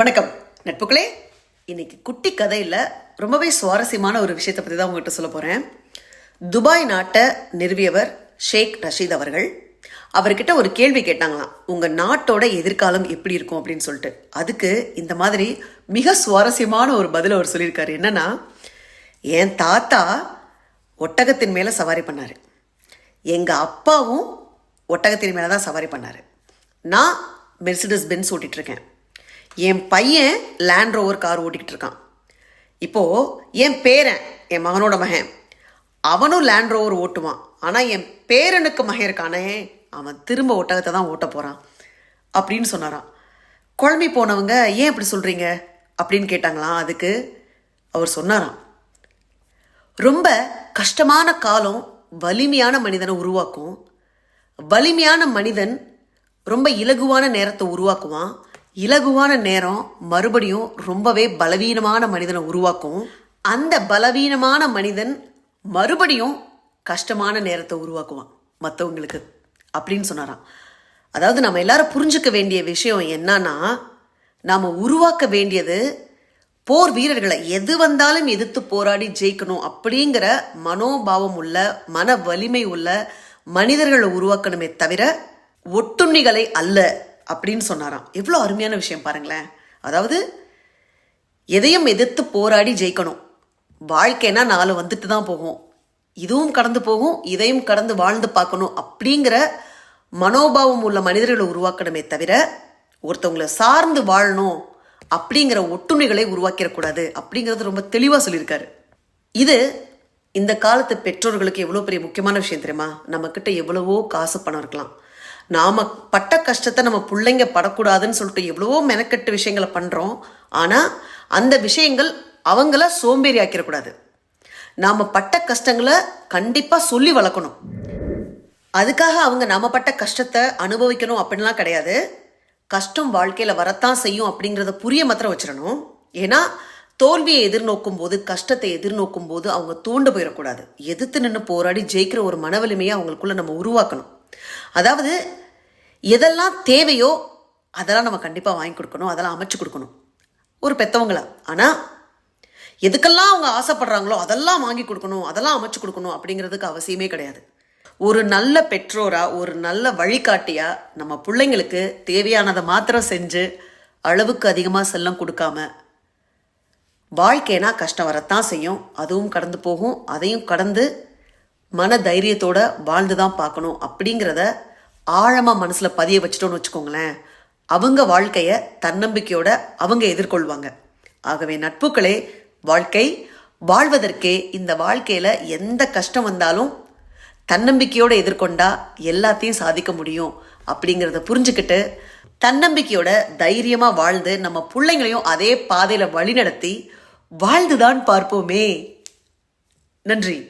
வணக்கம். நட்புக்களே இன்னைக்கு குட்டி கதையில் ரொம்பவே சுவாரஸ்யமான ஒரு விஷயத்தை பற்றி தான் உங்ககிட்ட சொல்ல போகிறேன் துபாய் நாட்டை நிறுவியவர் ஷேக் ரஷீத் அவர்கள். அவர்கிட்ட ஒரு கேள்வி கேட்டாங்களாம். உங்கள் நாட்டோட எதிர்காலம் எப்படி இருக்கும் அப்படின்னு சொல்லிட்டு. அதுக்கு இந்த மாதிரி மிக சுவாரஸ்யமான ஒரு பதில் அவர் சொல்லியிருக்காரு. என்னன்னா என் தாத்தா ஒட்டகத்தின் மேலே சவாரி பண்ணார். எங்கள் அப்பாவும் ஒட்டகத்தின் மேலே தான் சவாரி பண்ணார். நான் மெர்சிடஸ் பென்ஸ் ஓட்டிகிட்டு இருக்கேன். என் பையன் லேண்ட் ரோவர் கார் ஓட்டிக்கிட்டு இருக்கான் இப்போது என் பேரன் என் மகனோட மகன் அவனும் லேண்ட் ரோவர் ஓட்டுவான். ஆனால் என் பேரனுக்கு மகன் இருக்கானே அவன் திரும்ப ஒட்டகத்தை தான் ஓட்ட போகிறான் அப்படின்னு சொன்னாராம். குழம்பி போனவங்க ஏன் இப்படி சொல்கிறீங்க அப்படின்னு கேட்டாங்களாம். அதுக்கு அவர் சொன்னாராம். ரொம்ப கஷ்டமான காலம் வலிமையான மனிதனை உருவாக்கும். வலிமையான மனிதன் ரொம்ப இலகுவான நேரத்தை உருவாக்குவான். இலகுவான நேரம் மறுபடியும் ரொம்பவே பலவீனமான மனிதனை உருவாக்கும். அந்த பலவீனமான மனிதன் மறுபடியும் கஷ்டமான நேரத்தை உருவாக்குவான். மற்றவங்களுக்கு அப்படின்னு சொன்னாராம். அதாவது நம்ம எல்லாரும் புரிஞ்சுக்க வேண்டிய விஷயம் என்னன்னா நாம் உருவாக்க வேண்டியது போர் வீரர்களை எது வந்தாலும் எதிர்த்து போராடி ஜெயிக்கணும் அப்படிங்கிற மனோபாவம் உள்ள மன வலிமை உள்ள மனிதர்களை உருவாக்கணுமே தவிர ஒட்டுண்ணிகளை அல்ல. அப்படின்னு சொன்னாராம். எவ்வளோ அருமையான விஷயம் பாருங்களேன். அதாவது எதையும் எதிர்த்து போராடி ஜெயிக்கணும். வாழ்க்கைனா நாலு வந்துட்டு தான் போகும். இதுவும் கடந்து போகும் இதையும் கடந்து வாழ்ந்து பார்க்கணும் அப்படிங்கிற மனோபாவம் உள்ள மனிதர்களை உருவாக்கணுமே தவிர ஒருத்தவங்களை சார்ந்து வாழணும் அப்படிங்கிற ஒட்டுமைகளை உருவாக்கிடக்கூடாது அப்படிங்கிறது ரொம்ப தெளிவாக சொல்லியிருக்காரு. இது இந்த காலத்து பெற்றோர்களுக்கு எவ்வளோ பெரிய முக்கியமான விஷயம் தெரியுமா? நம்மக்கிட்ட எவ்வளவோ காசு பணம் இருக்கலாம். நாம பட்ட கஷ்டத்தை நம்ம பிள்ளைங்க படக்கூடாதுன்னு சொல்லிட்டு எவ்வளவோ மெனக்கெட்டு விஷயங்களை பண்ணுறோம் ஆனால் அந்த விஷயங்கள் அவங்கள சோம்பேறி ஆக்கிடக்கூடாது நாம் பட்ட கஷ்டங்களை கண்டிப்பாக சொல்லி வளர்க்கணும். அதுக்காக அவங்க நாம பட்ட கஷ்டத்தை அனுபவிக்கணும் அப்படின்லாம் கிடையாது. கஷ்டம் வாழ்க்கையில் வரத்தான் செய்யும் அப்படிங்கிறத புரிய மாத்திரம் வச்சிடணும். ஏன்னா தோல்வியை எதிர்நோக்கும் போது கஷ்டத்தை எதிர்நோக்கும் போது அவங்க தூண்டு போயிடக்கூடாது. எதிர்த்து நின்று போராடி ஜெயிக்கிற ஒரு மனவலிமையை அவங்களுக்குள்ள நம்ம உருவாக்கணும். அதாவது எதெல்லாம் தேவையோ அதெல்லாம் நம்ம கண்டிப்பாக வாங்கி கொடுக்கணும் அதெல்லாம் அமைச்சு கொடுக்கணும். ஒரு பெத்தவங்களா? ஆனால் எதுக்கெல்லாம் அவங்க ஆசைப்படுறாங்களோ அதெல்லாம் வாங்கி கொடுக்கணும் அதெல்லாம் அமைச்சு கொடுக்கணும் அப்படிங்கிறதுக்கு அவசியமே கிடையாது. ஒரு நல்ல பெற்றோரா ஒரு நல்ல வழிகாட்டியா நம்ம பிள்ளைங்களுக்கு தேவையானதை மாத்திரம் செஞ்சு அளவுக்கு அதிகமாக செல்லம் கொடுக்காம வாழ்க்கைனா கஷ்டம் வரத்தான் செய்யும். அதுவும் கடந்து போகும். அதையும் கடந்து மன தைரியத்தோட வாழ்ந்து தான் பார்க்கணும் அப்படிங்கிறத ஆழமாக மனசில் பதிய வச்சிட்டோன்னு வச்சுக்கோங்களேன் அவங்க வாழ்க்கையை தன்னம்பிக்கையோட அவங்க எதிர்கொள்வாங்க. ஆகவே நட்புகளே வாழ்க்கை வாழ்வதற்கே இந்த வாழ்க்கையில் எந்த கஷ்டம் வந்தாலும் தன்னம்பிக்கையோட எதிர்கொண்டா எல்லாத்தையும் சாதிக்க முடியும் அப்படிங்கிறத புரிஞ்சுக்கிட்டு தன்னம்பிக்கையோட தைரியமாக வாழ்ந்து நம்ம பிள்ளைங்களையும் அதே பாதையில் வழிநடத்தி வாழ்ந்துதான் பார்ப்போமே. நன்றி.